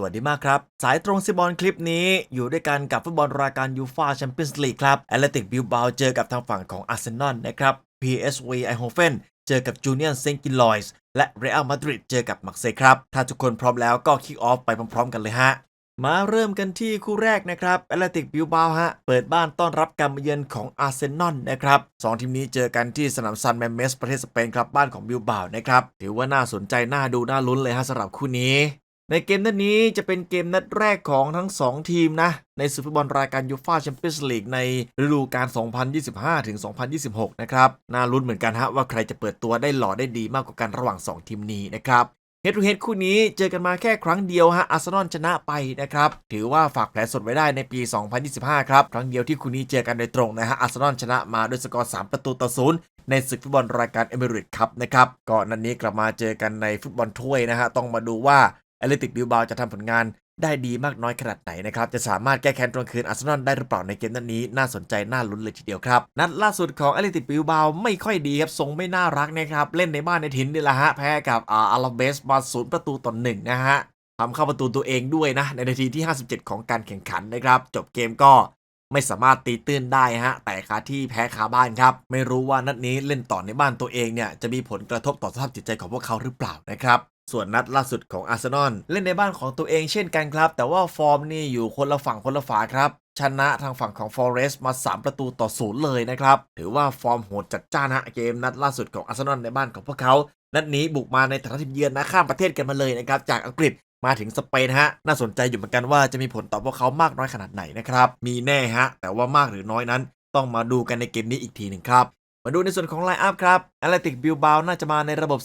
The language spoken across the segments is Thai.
สวัสดีมากครับ สายตรงซิบอลคลิปนี้อยู่ด้วยกันกับฟุตบอลรายการยูฟาแชมเปี้ยนส์ลีกครับแอตเลติกบิลบาเจอกับทางฝั่งของอาร์เซนอลนะครับ PSV ไอโฮเฟนเจอกับจูเนียนเซนกิลอยส์และเรอัลมาดริดเจอกับมักเซย์ครับ ถ้าทุกคนพร้อมแล้วก็คิกออฟไปพร้อมๆกันเลยฮะ มาเริ่มกันที่คู่แรกนะครับแอตเลติกบิลบาฮะ เปิดบ้านต้อนรับการมาเยือนของอาร์เซนอลนะครับสองทีมนี้เจอกันที่สนามซันแมมเมสประเทศสเปนครับบ้านของบิลบานะครับถือว่าน่าสนใจน่าดูน่าลุ้นเลยฮะสำหรับคู่นี้ ในเกมนัดนี้จะเป็นเกมนัดแรกของทั้ง 2 ทีมนะ ในศึกฟุตบอลรายการยูฟ่าแชมเปี้ยนส์ลีกในฤดูกาล 2025ถึง2026 นะครับน่าลุ้นเหมือนกันฮะว่าใครจะเปิดตัวได้หล่อได้ดีมากกว่ากันระหว่าง 2 ทีมนี้นะครับเฮดทูเฮดคู่นี้เจอกันมาแค่ครั้งเดียวฮะอาร์เซนอลชนะไปนะครับ ถือว่าฝากแผลสดไว้ได้ในปี 2025 ครับ ครั้งเดียวที่คู่นี้เจอกันโดยตรงนะฮะอาร์เซนอลชนะมาด้วยสกอร์ 3 ประตูต่อศูนย์ในศึกฟุตบอลรายการเอเมิเรตส์คัพนะครับก่อนนั้นนี้กลับมาเจอกันในฟุตบอลถ้วยนะฮะต้องมาดูว่า แอตเลติกบิลบาจะทำผลงานได้ดีมากน้อยขนาดไหนนะครับ จะสามารถแก้แค้นตรงคืนอาร์เซนอลได้หรือเปล่าในเกมนัดนี้น่าสนใจ น่าลุ้นเลยทีเดียวครับ นัดล่าสุดของแอตเลติกบิลบาไม่ค่อยดีครับ ทรงไม่น่ารักนะครับ เล่นในบ้านในถิ่นนี่แหละฮะ แพ้กับอาอาราเบสมาศูนย์ประตูต่อหนึ่งนะฮะทำเข้าประตูตัวเองด้วยนะ ในนาทีที่ 57 ของการแข่งขันนะครับ จบเกมก็ไม่สามารถตีตื้นได้ฮะ แต่คาที่แพ้คาบ้านครับ ไม่รู้ว่านัดนี้เล่นต่อในบ้านตัวเองเนี่ยจะมีผลกระทบต่อสภาพจิตใจของพวกเขาหรือเปล่านะครับ ส่วนนัดล่าสุดของอาร์เซนอลเล่นในบ้านของตัวเองเช่นกันครับ แต่ว่าฟอร์มนี่อยู่คนละฝั่งคนละฝาครับชนะทางฝั่งของฟอเรสต์มา 3 ประตูต่อศูนย์เลยนะครับ ถือว่าฟอร์มโหดจัดจ้านฮะเกมนัดล่าสุดของอาร์เซนอลในบ้านของพวกเขา นัดนี้บุกมาในฐานะทีมเยือนนะข้ามประเทศกันมาเลยนะครับ จากอังกฤษมาถึงสเปนฮะ น่าสนใจอยู่เหมือนกันว่าจะมีผลต่อพวกเขามากน้อยขนาดไหนนะครับ มีแน่ฮะ แต่ว่ามากหรือน้อยนั้น ต้องมาดูกันในเกมนี้อีกทีหนึ่งครับ มาดูในส่วนของไลน์อัพครับแอตเลติกบิลบาวน่าจะมาในระบบ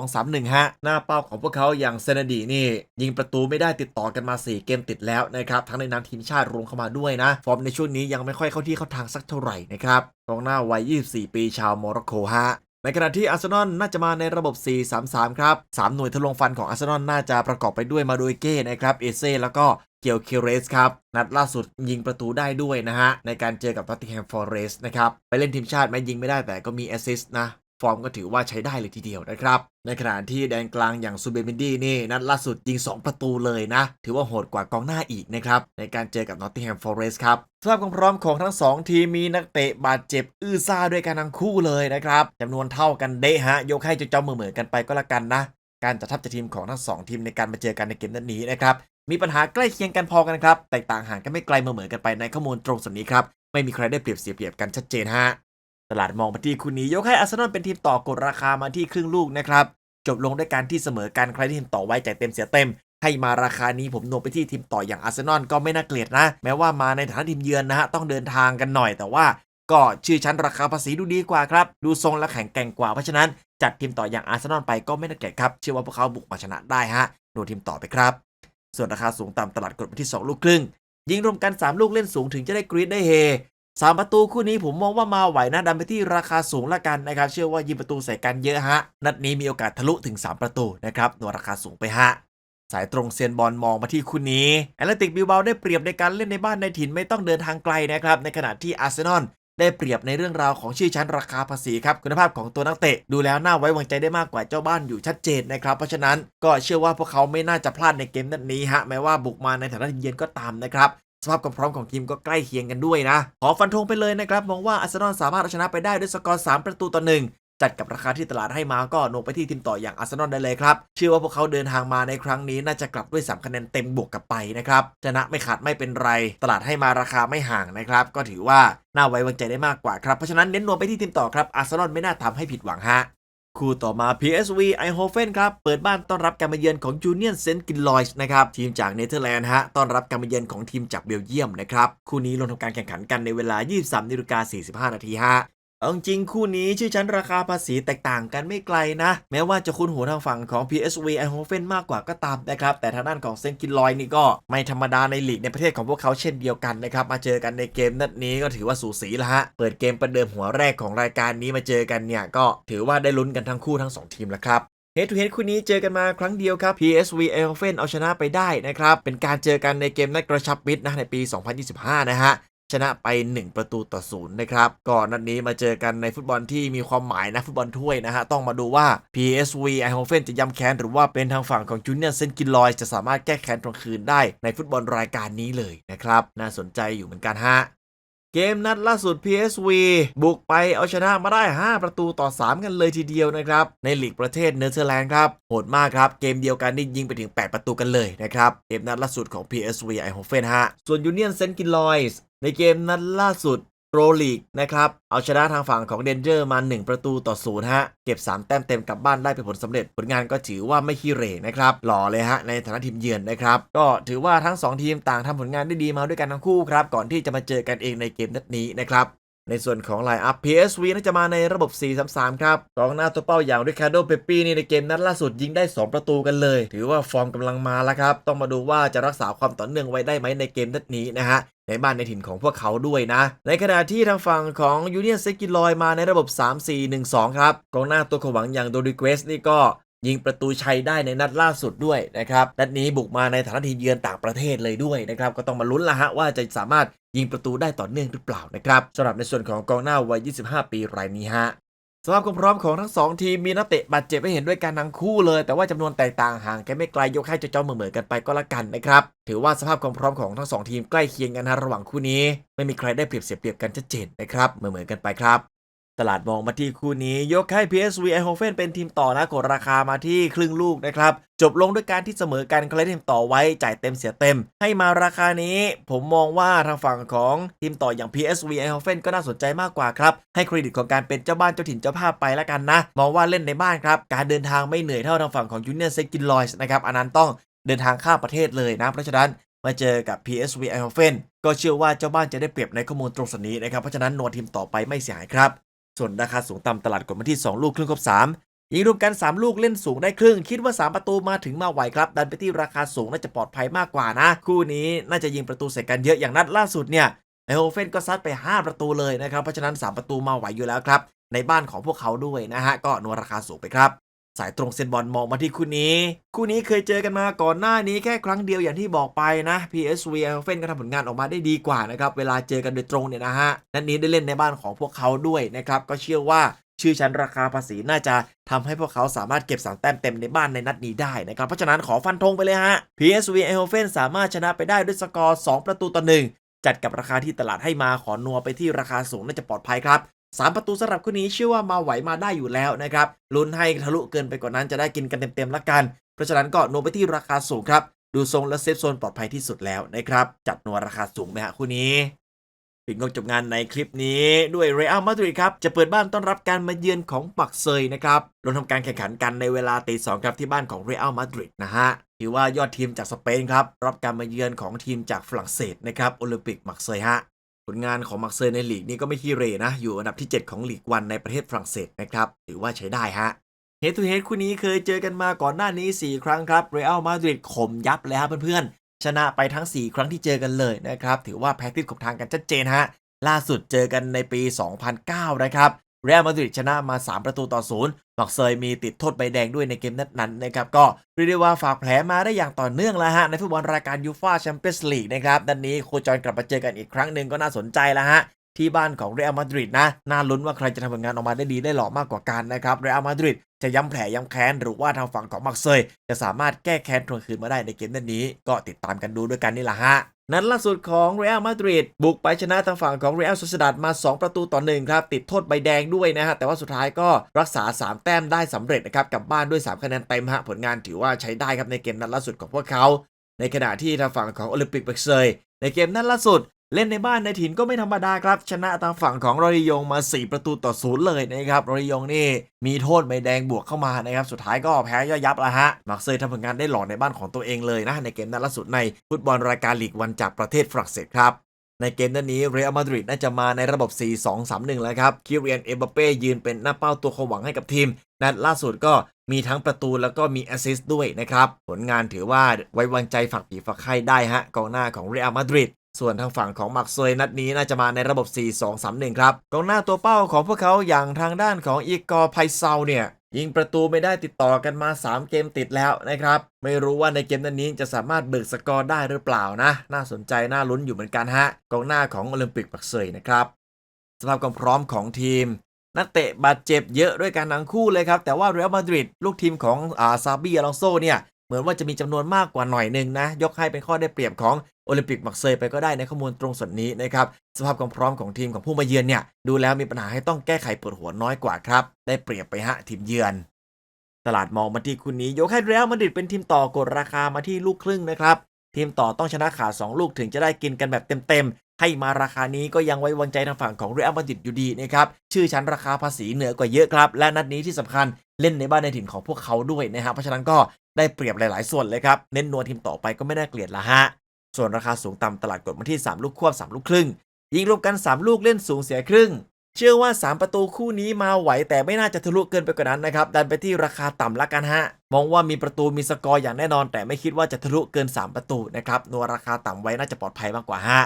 4-2-3-1 ฮะ หน้าเป้าของพวกเขาอย่างเซนดีนี่ ยิงประตูไม่ได้ติดต่อกันมา 4 เกมติดแล้วนะครับ ทั้งในนามทีมชาติรวมเข้ามาด้วยนะ ฟอร์มในช่วงนี้ยังไม่ค่อยเข้าที่เข้าทางสักเท่าไหร่นะครับกองหน้าวัย 24 ปีชาวโมร็อกโกฮะ ในขณะที่อาร์เซนอลน่าจะมาในระบบ 4-3-3 ครับ 3 หน่วยทะลวงฟันของอาร์เซนอลน่าจะประกอบไปด้วยมาโดยเก้นะครับ เอเซ่แล้วก็เกียวเคเรสครับ นัดล่าสุดยิงประตูได้ด้วยนะฮะ ในการเจอกับ Nottingham Forest นะครับ ไปเล่นทีมชาติแม้ยิงไม่ได้แต่ก็มีแอสซิสต์นะ ฟอร์มก็ถือว่าใช้ได้เลยทีเดียวนะครับ ในขณะที่แดนกลางอย่างซูเบมินดี้นี่นัดล่าสุดยิง 2 ประตูเลยนะ ถือว่าโหดกว่ากองหน้าอีกนะครับ ในการเจอกับ Nottingham Forest ครับสภาพความพร้อมของทั้ง 2 ทีมมีนักเตะบาดเจ็บอื้อซ่าด้วยกันทั้งคู่เลยนะครับจำนวนเท่ากันเดะฮะยกให้เจ้าๆเหมือนกันไปก็แล้วกันนะ การจัดทัพจัดทีมของทั้งสองทีมในการมาเจอกันในเกมนัดนี้นะครับมีปัญหาใกล้เคียงกันพอกันครับแตกต่างห่างกันไม่ไกลเหมือนกันไปในข้อมูลตรงส่วนนี้ครับไม่มีใครได้เปรียบเสียเปรียบกันชัดเจนฮะ ตลาดมองมาที่คู่นี้ยกให้อาร์เซนอลเป็นทีมต่อกดราคามาที่ครึ่งลูกนะครับ จบลงด้วยการที่เสมอกันใครที่ทีมต่อไว้ใจเต็มเสียเต็ม ให้มาราคานี้ผมโนไปที่ทีมต่ออย่างอาร์เซนอลก็ไม่น่าเกลียดนะ แม้ว่ามาในฐานะทีมเยือนนะฮะต้องเดินทางกันหน่อยแต่ว่า ก็ชื่อชั้นราคาภาษีดูดีกว่าครับ ดูทรงและแข็งแกร่งกว่าเพราะฉะนั้นจัดทีมต่ออย่างอาร์เซนอลไปก็ไม่น่าเกลียดครับเชื่อว่าพวกเขาบุกมาชนะได้ฮะดูทีมต่อไปครับ ส่วนราคาสูงต่ำตลาดกดไปที่ 2 ลูกครึ่งยิงรวมกัน 3 ลูกเล่นสูงถึงจะได้กรีดได้เฮ สามประตูคู่นี้ผมมองว่ามาไหวนะดันไปที่ราคาสูงละกันนะครับเชื่อว่ายิงประตูใส่กันเยอะฮะนัดนี้มีโอกาสทะลุถึง 3 ประตูนะครับตัวราคาสูงไปฮะสายตรงเซียนบอลมองมาที่คู่นี้แอตเลติกบิลบาได้เปรียบในการเล่นในบ้านในถิ่นไม่ต้องเดินทางไกลนะครับในขณะที่อาร์เซนอลได้เปรียบในเรื่องราวของชื่อชั้นราคาภาษีครับคุณภาพของตัวนักเตะ ดูแล้วน่าไว้วางใจได้มากกว่าเจ้าบ้านอยู่ชัดเจนนะครับ เพราะฉะนั้นก็เชื่อว่าพวกเขาไม่น่าจะพลาดในเกมนัดนี้ฮะแม้ว่าบุกมาในฐานะเยือนก็ตามนะครับ สภาพความพร้อมของทีมก็ใกล้เคียงกันด้วยนะ ขอฟันธงไปเลยนะครับ มองว่าอาร์เซนอลสามารถเอาชนะไปได้ด้วยสกอร์ 3 ประตูต่อหนึ่งจัดกับราคาที่ตลาดให้มาก็น้มไปที่ทีมต่ออย่างอาร์เซนอลได้เลยครับ เชื่อว่าพวกเขาเดินทางมาในครั้งนี้น่าจะกลับด้วย 3 คะแนนเต็มบวกกลับไปนะครับ ชนะไม่ขาดไม่เป็นไร ตลาดให้มาราคาไม่ห่างนะครับ ก็ถือว่าน่าไว้วางใจได้มากกว่าครับ เพราะฉะนั้นเน้นนวมไปที่ทีมต่อครับอาร์เซนอลไม่น่าทำให้ผิดหวังฮะ คู่ต่อมา PSV i h o f e n ครับ เปิดบ้านต้อนรับการมาเยือนของจูเนียนเซนต์กินลอยส์นะครับ ทีมจากเนเธอร์แลนด์ฮะ ต้อนรับการมาเยือนของทีมจากเบลเยียมนะครับ คู่นี้ลงทำการแข่งขันกันในเวลา 23นาฬิกา45 นาทีฮะ เอาจริงคู่นี้ชื่อชั้นราคาภาษีแตกต่างกันไม่ไกลนะ แม้ว่าจะคุ้นหูทางฝั่งของ PSV i h o f e n มากกว่าก็ตามนะครับ แต่ทางด้านของเซนกินลอยนี่ก็ไม่ธรรมดาในลีกในประเทศของพวกเขาเช่นเดียวกันนะครับ มาเจอกันในเกมนัดนี้ก็ถือว่าสูสีแล้วฮะ เปิดเกมประเดิมหัวแรกของรายการนี้มาเจอกันเนี่ยก็ถือว่าได้ลุ้นกันทั้งคู่ทั้งสองทีมแล้วครับเฮดทูเฮดคู่นี้เจอกันมาครั้งเดียวครับ PSV e i h o f e n เอาชนะไปได้นะครับ เป็นการเจอกันในเกมนัดกระชับมิตรนะในปี 2025 นะฮะ ชนะไป 1 ประตูต่อศูนย์นะครับก่อนนัดนี้มาเจอกันในฟุตบอลที่มีความหมายนะฟุตบอลถ้วยนะฮะ ต้องมาดูว่า PSV e i h o f e n จะย้ำแค้น หรือว่าเป็นทางฝั่งของจูเนียร์เซนกินลอยจะสามารถแก้แค้นทวงคืนได้ในฟุตบอลรายการนี้เลยนะครับ น่าสนใจอยู่เหมือนกันฮะเกมนัดล่าสุด PSV บุกไปเอาชนะมาได้ 5 ประตูต่อ 3 กันเลยทีเดียวนะครับ ในลีกประเทศเนเธอร์แลนด์ครับ โหดมากครับ เกมเดียวกันนี่ยิงไปถึง 8 ประตูกันเลยนะครับ เกมนัดล่าสุดของ PSV e i h o f e n ฮะ ส่วนยูเนียนเซนกินลอยส์ ในเกมนัดล่าสุดโปรลีกนะครับ เอาชนะทางฝั่งของเดนเจอร์มา 1 ประตูต่อศูนย์ฮะ เก็บ 3 แต้มเต็มกลับบ้านได้เป็นผลสำเร็จ ผลงานก็ถือว่าไม่ขี้เหร่นะครับ หล่อเลยฮะ ในฐานะทีมเยือนนะครับ ก็ถือว่าทั้ง 2 ทีมต่างทำผลงานได้ดีมาด้วยกันทั้งคู่ครับ ก่อนที่จะมาเจอกันเองในเกมนัดนี้นะครับ ในส่วนของไลน์อัพ PSV น่าจะมาในระบบ 4-3-3 ครับกองหน้าตัวเป้าอย่างริคาร์โดเปปปี้นี่ในเกมนัดล่าสุดยิงได้ 2 ประตูกันเลย ถือว่าฟอร์มกำลังมาแล้วครับ ต้องมาดูว่าจะรักษาความต่อเนื่องไว้ได้ไหมในเกมนัดนี้นะฮะในบ้านในถิ่นของพวกเขาด้วยนะ ในขณะที่ทางฝั่งของยูเนียนเซกิลอยมาในระบบ 3-4-1-2 ครับ กองหน้าตัวขวังอย่างโดริเกสนี่ก็ ยิงประตูชัยได้ในนัดล่าสุดด้วยนะครับ นัดนี้บุกมาในฐานะทีมเยือนต่างประเทศเลยด้วยนะครับ ก็ต้องมาลุ้นละฮะว่าจะสามารถยิงประตูได้ต่อเนื่องหรือเปล่านะครับสำหรับในส่วนของกองหน้าวัย 25 ปีรายนี้ฮะสภาพความพร้อมของทั้งสองทีมมีนักเตะบาดเจ็บให้เห็นด้วยกันทั้งคู่เลย แต่ว่าจำนวนแตกต่างห่างกันไม่ไกลยกให้เจ้าเหมือนกันไปก็แล้วกันนะครับ ถือว่าสภาพความพร้อมของทั้งสองทีมใกล้เคียงกันนะระหว่างคู่นี้ ไม่มีใครได้เปรียบเสียเปรียบกันชัดเจนนะครับเหมือนกันไปครับ ตลาดมองมาที่คู่นี้ยกให้ PSV e i h o f e n เป็นทีมต่อนะกดราคามาที่ครึ่งลูกนะครับ จบลงด้วยการที่เสมอกันใครทีมต่อไว้จ่ายเต็มเสียเต็ม ให้มาราคานี้ ผมมองว่าทางฝั่งของทีมต่ออย่าง PSV e i h o f e n ก็น่าสนใจมากกว่าครับ ให้เครดิตของการเป็นเจ้าบ้านเจ้าถิ่นเจ้าภาพไปแล้วกันนะ มองว่าเล่นในบ้านครับ การเดินทางไม่เหนื่อยเท่าทางฝั่งของยูเนียนเซกินลอยส์นะครับอันนั้นต้องเดินทางข้ามประเทศเลยนะเพราะฉะนั้นมาเจอกับ PSV e i h o f e n ก็เชื่อว่าเจ้าบ้านจะได้เปรียบในข้อมูลตรงส่วนนี้นะครับ เพราะฉะนั้นนวทีมต่อไปไม่เสียหายครับ ส่วนราคาสูงต่ำตลาดกดมาที่ 2 ลูกครึ่งครบ3ยิงรวมกัน 3 ลูกเล่นสูงได้ครึ่ง คิดว่า 3 ประตูมาถึงมาไหวครับ ดันไปที่ราคาสูงน่าจะปลอดภัยมากกว่านะ คู่นี้น่าจะยิงประตูใส่กันเยอะอย่างนัดล่าสุดเนี่ยไอโฮเฟนก็ซัดไป 5 ประตูเลยนะครับเพราะฉะนั้น 3 ประตูมาไหวอยู่แล้วครับในบ้านของพวกเขาด้วยนะฮะก็นัวราคาสูงไปครับ สายตรงเซนบอลมองมาที่คู่นี้ คู่นี้เคยเจอกันมาก่อนหน้านี้แค่ครั้งเดียวอย่างที่บอกไปนะ PSV e i h o f e n ก็ทำผลงานออกมาได้ดีกว่านะครับ เวลาเจอกันโดยตรงเนี่ยนะฮะนัดนี้ได้เล่นในบ้านของพวกเขาด้วยนะครับ ก็เชื่อว่าชื่อชั้นราคาภาษีน่าจะทำให้พวกเขาสามารถเก็บสามแต้มเต็มในบ้านในนัดนี้ได้นะครับ เพราะฉะนั้นขอฟันธงไปเลยฮะ PSV e i h o f e n สามารถชนะไปได้ด้วยสกอร์ 2 ประตูต่อหนึ่งจัดกับราคาที่ตลาดให้มาขอนัวไปที่ราคาสูงน่าจะปลอดภัยครับ สามประตูสำหรับคู่นี้เชื่อว่ามาไหวมาได้อยู่แล้วนะครับลุ้นให้ทะลุเกินไปกว่านั้นจะได้กินกันเต็มๆละกัน เพราะฉะนั้นก็โนไปที่ราคาสูงครับ ดูทรงและเซฟโซนปลอดภัยที่สุดแล้วนะครับ จัดนัวราคาสูงไหมฮะคู่นี้ปิดงบจบงานในคลิปนี้ด้วยเรอัลมาดริดครับ จะเปิดบ้านต้อนรับการมาเยือนของปักเซยนะครับลงทำการแข่งขันกันในเวลาตีสองครับที่บ้านของเรอัลมาดริดนะฮะถือว่ายอดทีมจากสเปนครับรับการมาเยือนของทีมจากฝรั่งเศสนะครับโอลิมปิกมักเซยฮะ ผลงานของมักเซยในลีกนี้ก็ไม่ขี้เรนะ อยู่อันดับที่ 7 ของลีกวันในประเทศฝรั่งเศสนะครับ ถือว่าใช้ได้ฮะเฮดทูเฮดคู่นี้เคยเจอกันมาก่อนหน้านี้ 4 ครั้งครับเรอัลมาดริดข่มยับเลยฮะเพื่อนๆ ชนะไปทั้ง 4 ครั้งที่เจอกันเลยนะครับ ถือว่าแพ้ทิศของทางกันชัดเจนฮะล่าสุดเจอกันในปี 2009 นะครับ เรอัลมาดริดชนะมา 3 ประตูต่อศูนย์มักเซยมีติดโทษใบแดงด้วยในเกมนั้นๆนะครับ ก็เรียกได้ว่าฝากแผลมาได้อย่างต่อเนื่องแล้วฮะ ในฟุตบอลรายการยูฟาแชมเปี้ยนส์ลีกนะครับดันนี้โคจรกลับมาเจอกันอีกครั้งหนึ่งก็น่าสนใจแล้วฮะ ที่บ้านของเรอัลมาดริดนะ น่าลุ้นว่าใครจะทำผลงานออกมาได้ดีได้หล่อมากกว่ากันนะครับ เรอัลมาดริดจะย้ำแผลย้ำแค้น หรือว่าทางฝั่งของมักเซย จะสามารถแก้แค้นทวงคืนมาได้ในเกมนัดนี้ ก็ติดตามกันดูด้วยกันนี่แหละฮะ นัดล่าสุดของเรอัลมาดริดบุกไปชนะทางฝั่งของเรอัลโซซดัดมา 2 ประตูต่อหนึ่งครับ ติดโทษใบแดงด้วยนะฮะ แต่ว่าสุดท้ายก็รักษา 3 แต้มได้สำเร็จนะครับกลับบ้านด้วย3คะแนนเต็มฮะผลงานถือว่าใช้ได้ครับในเกมนัดล่าสุดของพวกเขา ในขณะที่ทางฝั่งของโอลิมปิกบักเซยในเกมนัดล่าสุด เล่นในบ้านในถิ่นก็ไม่ธรรมดาครับ ชนะทางฝั่งของรอริยงมา 4 ประตูต่อศูนย์เลยนะครับรอริยงนี่มีโทษใบแดงบวกเข้ามานะครับ สุดท้ายก็แพ้ย่อยยับล้วฮะมาร์เซย์ทำผลงานได้หล่อในบ้านของตัวเองเลยนะ ในเกมนัดล่าสุดในฟุตบอลรายการลีกวันจากประเทศฝรั่งเศสครับในเกมนัดนี้เรอัลมาดริดน่าจะมาในระบบ 4-2-3-1 แล้วครับ คิเรียน เอมบัปเป้ยืนเป็นหน้าเป้าตัวความหวังให้กับทีม นัดล่าสุดก็มีทั้งประตูแล้วก็มีแอสซิสต์ด้วยนะครับ ผลงานถือว่าไว้วางใจฝักผีฝักไข่ได้ฮะกองหน้าของเรอัลมาดริด ส่วนทางฝั่งของมักเซยนัดนี้น่าจะมาในระบบ 4-2-3-1 ครับกองหน้าตัวเป้าของพวกเขาอย่างทางด้านของอีกอร์ไพเซาเนี่ยยิงประตูไม่ได้ติดต่อกันมา 3 เกมติดแล้วนะครับ ไม่รู้ว่าในเกมนั้นนี้จะสามารถเบิกสกอร์ได้หรือเปล่านะ น่าสนใจ น่าลุ้นอยู่เหมือนกันฮะกองหน้าของโอลิมปิกปักเซยนะครับสภาพความพร้อมของทีม นักเตะบาดเจ็บเยอะด้วยกันทั้งคู่เลยครับ แต่ว่าเรอัลมาดริดลูกทีมของอาซาบีอลองโซเนี่ย เหมือนว่าจะมีจำนวนมากกว่าหน่อยหนึ่งนะ ยกให้เป็นข้อได้เปรียบของโอลิมปิกมักเซยไปก็ได้ในข้อมูลตรงส่วนนี้นะครับ สภาพความพร้อมของทีมของผู้มาเยือนเนี่ย ดูแล้วมีปัญหาให้ต้องแก้ไขปวดหัวน้อยกว่าครับ ได้เปรียบไปฮะทีมเยือน ตลาดมองมาที่คู่นี้ ยกให้เรอัลมาดริดเป็นทีมต่อกดราคามาที่ลูกครึ่งนะครับ ทีมต่อต้องชนะขาด2ลูกถึงจะได้กินกันแบบเต็มๆให้มาราคานี้ก็ยังไว้วางใจทางฝั่งของเรอัลมาดริดอยู่ดีนะครับชื่อชั้นราคาภาษีเหนือกว่าเยอะครับ และนัดนี้ที่สำคัญเล่นในบ้านในถิ่นของพวกเขาด้วยนะฮะเพราะฉะนั้นก็ ได้เปรียบหลาย ๆ ส่วนเลยครับ เน้นนัวทีมต่อไปก็ไม่น่าเกลียดละฮะ ส่วนราคาสูงต่ำตลาดกดมาที่ 3 ลูกควบ 3 ลูกครึ่ง ยิงรวมกัน 3 ลูกเล่นสูงเสียครึ่ง เชื่อว่า 3 ประตูคู่นี้มาไหวแต่ไม่น่าจะทะลุเกินไปกว่านั้นนะครับ ดันไปที่ราคาต่ำละกันฮะ มองว่ามีประตูมีสกอร์อย่างแน่นอน แต่ไม่คิดว่าจะทะลุเกิน 3 ประตูนะครับ นัวราคาต่ำไว้น่าจะปลอดภัยมากกว่าฮะ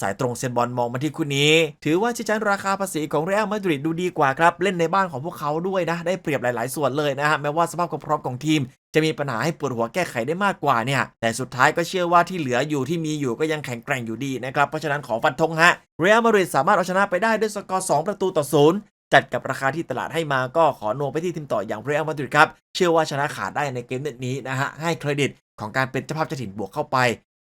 สายตรงเซนบอลมองมาที่คู่นี้ ถือว่าชิชันราคาภาษีของเรอัลมาดริดดูดีกว่าครับ เล่นในบ้านของพวกเขาด้วยนะ ได้เปรียบหลาย ๆ ส่วนเลยนะฮะ แม้ว่าสภาพความพร้อมของทีม จะมีปัญหาให้ปวดหัวแก้ไขได้มากกว่าเนี่ย แต่สุดท้ายก็เชื่อว่าที่เหลืออยู่ที่มีอยู่ก็ยังแข็งแกร่งอยู่ดีนะครับ เพราะฉะนั้นขอฟันธงฮะ เรอัลมาดริดสามารถเอาชนะไปได้ด้วยสกอร์ 2 ประตูต่อศูนย์จัดกับราคาที่ตลาดให้มาก็ขอโนวไปที่ทีมต่ออย่างเรอัลมาดริดครับ เชื่อว่าชนะขาดได้ในเกมนี้นะฮะ ให้เครดิตของการเป็นเจ้าภาพเจ้าถิ่นบวกเข้าไป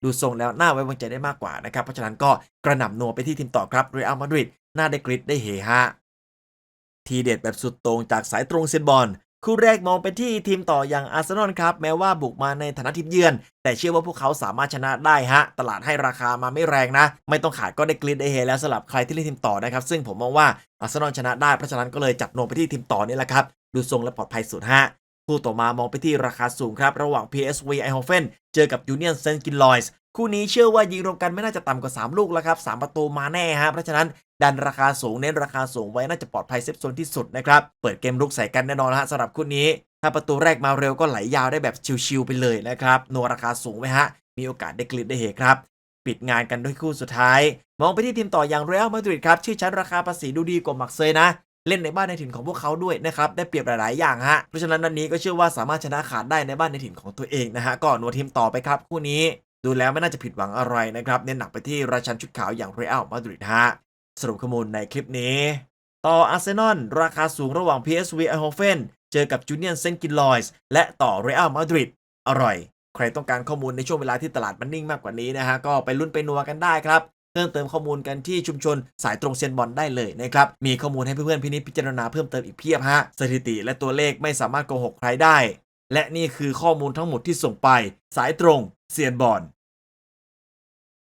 ดูทรงแล้วน่าไว้วางใจได้มากกว่านะครับ เพราะฉะนั้นก็กระหน่ำนัวไปที่ทีมต่อครับเรอัลมาดริดน่าได้กริดได้เฮฮะทีเด็ดแบบสุดโต่งจากสายตรงเซนบอลคู่แรกมองไปที่ทีมต่ออย่างอาร์เซนอลครับ แม้ว่าบุกมาในฐานะทีมเยือน แต่เชื่อว่าพวกเขาสามารถชนะได้ฮะ ตลาดให้ราคามาไม่แรงนะ ไม่ต้องขาดก็ได้กริดได้เฮแล้วสำหรับใครที่เล่นทีมต่อนะครับ ซึ่งผมมองว่าอาร์เซนอลชนะได้เพราะฉะนั้นก็เลยจับโนไปที่ทีมต่อนี่แหละครับ ดูทรงและปลอดภัยสุดฮะ คู่ต่อมามองไปที่ราคาสูงครับ ระหว่าง PSV Eindhoven เจอกับ Union Saint Gilloise คู่นี้เชื่อว่ายิงรวมกันไม่น่าจะต่ำกว่า 3 ลูกแล้วครับ 3 ประตูมาแน่ฮะเพราะฉะนั้นดันราคาสูงเน้นราคาสูงไว้น่าจะปลอดภัยเซฟโซนที่สุดนะครับ เปิดเกมรุกใส่กันแน่นอนฮะสำหรับคู่นี้ ถ้าประตูแรกมาเร็วก็ไหลยาวได้แบบชิวๆไปเลยนะครับนัวราคาสูงไหมฮะมีโอกาสได้กลิดได้เฮครับปิดงานกันด้วยคู่สุดท้าย มองไปที่ทีมต่ออย่างเรอัลมาดริดครับชื่อชั้นราคาภาษีดูดีกว่ามักเซยนะ เล่นในบ้านในถิ่นของพวกเขาด้วยนะครับได้เปรียบหลาย ๆ อย่างฮะเพราะฉะนั้นนัดนี้ก็เชื่อว่าสามารถชนะขาดได้ในบ้านในถิ่นของตัวเองนะฮะก็หนัวทีมต่อไปครับคู่นี้ ดูแล้วไม่น่าจะผิดหวังอะไรนะครับเน้นหนักไปที่ราชันชุดขาวอย่างเรอัลมาดริดฮะสรุปข้อมูลในคลิปนี้ ต่ออาร์เซนอลราคาสูงระหว่าง PSV Eindhoven เจอกับจูเนียนเซนกินลอยส์และต่อเรอัลมาดริดอร่อย ใครต้องการข้อมูลในช่วงเวลาที่ตลาดมันนิ่งมากกว่านี้นะฮะก็ไปลุ้นไปนัวกันได้ครับ เพิ่มเติมข้อมูลกันที่ชุมชนสายตรงเซียนบอลได้เลยนะครับ มีข้อมูลให้เพื่อนๆพินิจพิจารณาเพิ่มเติมอีกเพียบฮะสถิติและตัวเลขไม่สามารถโกหกใครได้ และนี่คือข้อมูลทั้งหมดที่ส่งไป สายตรงเซียนบอล